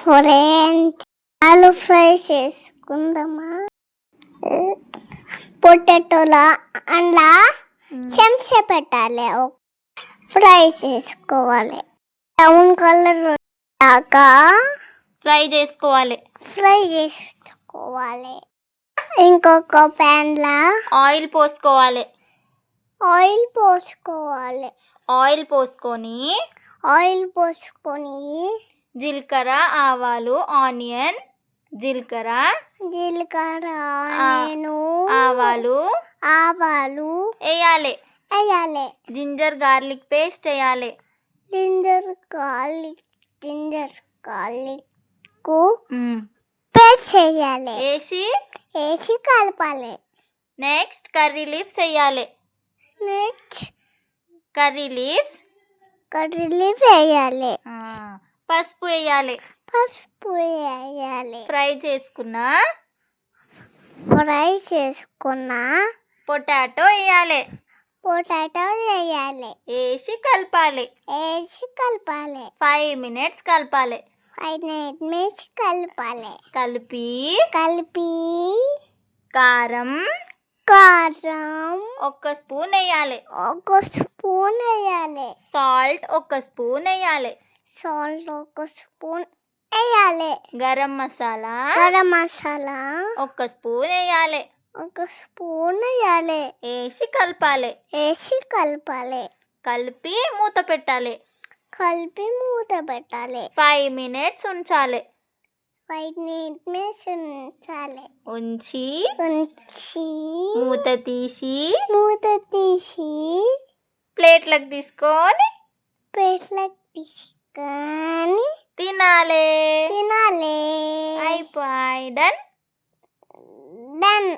Friends. ఆలు fry చేసుకుందామా? పొటాటోలా అందులో చెంచా పెట్టాలి. ఫ్రై చేసుకోవాలి. బ్రౌన్ కలర్ దాకా ఫ్రై చేసుకోవాలి. ఫ్రై చేసుకోవాలి. ఇంకొక ప్యాన్లా ఆయిల్ పోసుకోవాలి. ఆయిల్ పోసుకోవాలి. ఆయిల్ పోసుకొని ఆయిల్ పోసుకొని జీలకర్ర ఆవాలు ఆనియన్ జీలకర్ర జీలకర్ర ఆ, నేను ఆవాలు ఆవాలు వేయాలి. వేయాలి. జింజర్ గార్లిక్ పేస్ట్ వేయాలి. Ginger garlic ginger garlic paste చేయాలి వేసి వేసి కలపాలి. నెక్స్ట్ కర్రీ లీవ్స్ వేయాలి. నెక్స్ట్ కర్రీ లీవ్స్ కర్రీ వేయాలి. పసుపు వేయాలి. పసుపు వేయాలి. ఫ్రై చేసుకున్న ఫ్రై చేసుకున్న పొటాటో వేయాలి. పొటాటో వేయాలి. వేసి కలపాలి. వేసి కలపాలి. ఫైవ్ మినిట్స్ కలపాలి. ఫైవ్ మినిట్స్ కలపాలి. కలిపి కలిపి కారం కారం ఒక్క స్పూన్ వేయాలి. ఒక స్పూన్ వేయాలి. సాల్ట్ ఒక్క స్పూన్ వేయాలి. సాల్ట్ ఒక స్పూన్ వేయాలి గరం మసాలా? గరం మసాలా. ఒక్క స్పూన్ వేయాలి ఒక స్పూన్ వేయాలి వేసి కలపాలి. వేసి కలపాలి. కలిపి మూత పెట్టాలి. కలిపి మూత పెట్టాలి. ఫైవ్ మినిట్స్ ఉంచాలి. ఫైవ్ మినిట్స్ ఉంచాలి. ఉంచి ఉంచి మూత తీసి మూత తీసి ప్లేట్లకు తీసుకొని ప్లేట్లకు తీసుకొని తినాలి. తినాలి. అయిపోయి డన్? డన్.